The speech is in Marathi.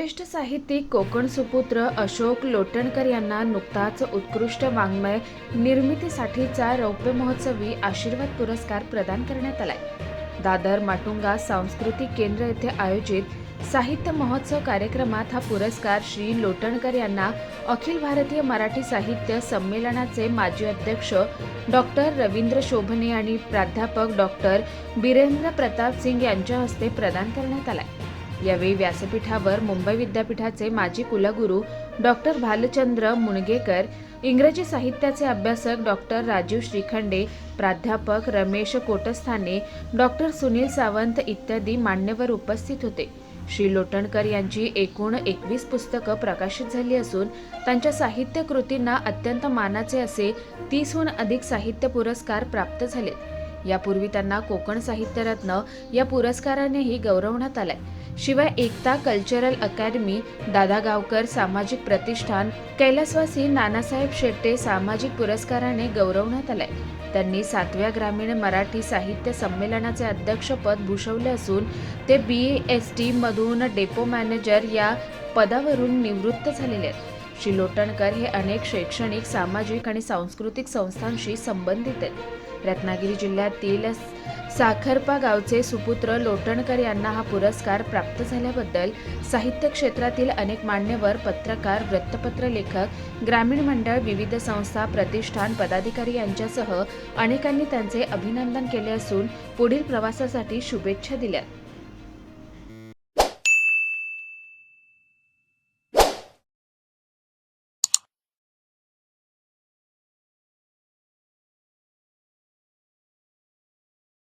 ज्येष्ठ साहित्यिक कोकण सुपुत्र अशोक लोटणकर यांना नुकताच उत्कृष्ट वाङ्मय निर्मितीसाठीचा रौप्य महोत्सवी आशीर्वाद पुरस्कार प्रदान करण्यात आलाय. दादर माटुंगा सांस्कृतिक केंद्र येथे आयोजित साहित्य महोत्सव कार्यक्रमात हा पुरस्कार श्री लोटणकर यांना अखिल भारतीय मराठी साहित्य संमेलनाचे माजी अध्यक्ष डॉक्टर रवींद्र शोभने आणि प्राध्यापक डॉक्टर बिरेंद्र प्रताप सिंग यांच्या हस्ते प्रदान करण्यात आलाय. यावेळी व्यासपीठावर मुंबई विद्यापीठाचे माजी कुलगुरू डॉक्टर भालचंद्र मुणगेकर इंग्रजी साहित्याचे अभ्यासक डॉक्टर राजीव श्रीखंडे प्राध्यापक रमेश कोटस्थाने डॉक्टर सुनील सावंत इत्यादी मान्यवर उपस्थित होते. श्री लोटणकर यांची एकूण एकवीस पुस्तकं प्रकाशित झाली असून त्यांच्या साहित्य कृतींना अत्यंत मानाचे असे तीसहून अधिक साहित्य पुरस्कार प्राप्त झालेत. यापूर्वी त्यांना कोकण साहित्यरत्न या पुरस्कारानेही गौरवण्यात आलाय. शिवाय एकता कल्चरल अकॅडमी दादा गावकर सामाजिक प्रतिष्ठान कैलासवासी नानासाहेब शेट्टे सामाजिक पुरस्काराने गौरवण्यात आलाय. त्यांनी सातव्या ग्रामीण मराठी साहित्य संमेलनाचे अध्यक्षपद भूषवले असून ते बी एस टी मधून डेपो मॅनेजर या पदावरून निवृत्त झालेले आहेत. श्री लोटणकर हे अनेक शैक्षणिक सामाजिक आणि सांस्कृतिक संस्थांशी संबंधित आहेत. रत्नागिरी जिल्ह्यातील साखरपा गावचे सुपुत्र लोटणकर यांना हा पुरस्कार प्राप्त झाल्याबद्दल साहित्य क्षेत्रातील अनेक मान्यवर पत्रकार वृत्तपत्र लेखक ग्रामीण मंडळ विविध संस्था प्रतिष्ठान पदाधिकारी यांच्यासह अनेकांनी त्यांचे अभिनंदन केले असून पुढील प्रवासासाठी शुभेच्छा दिल्या.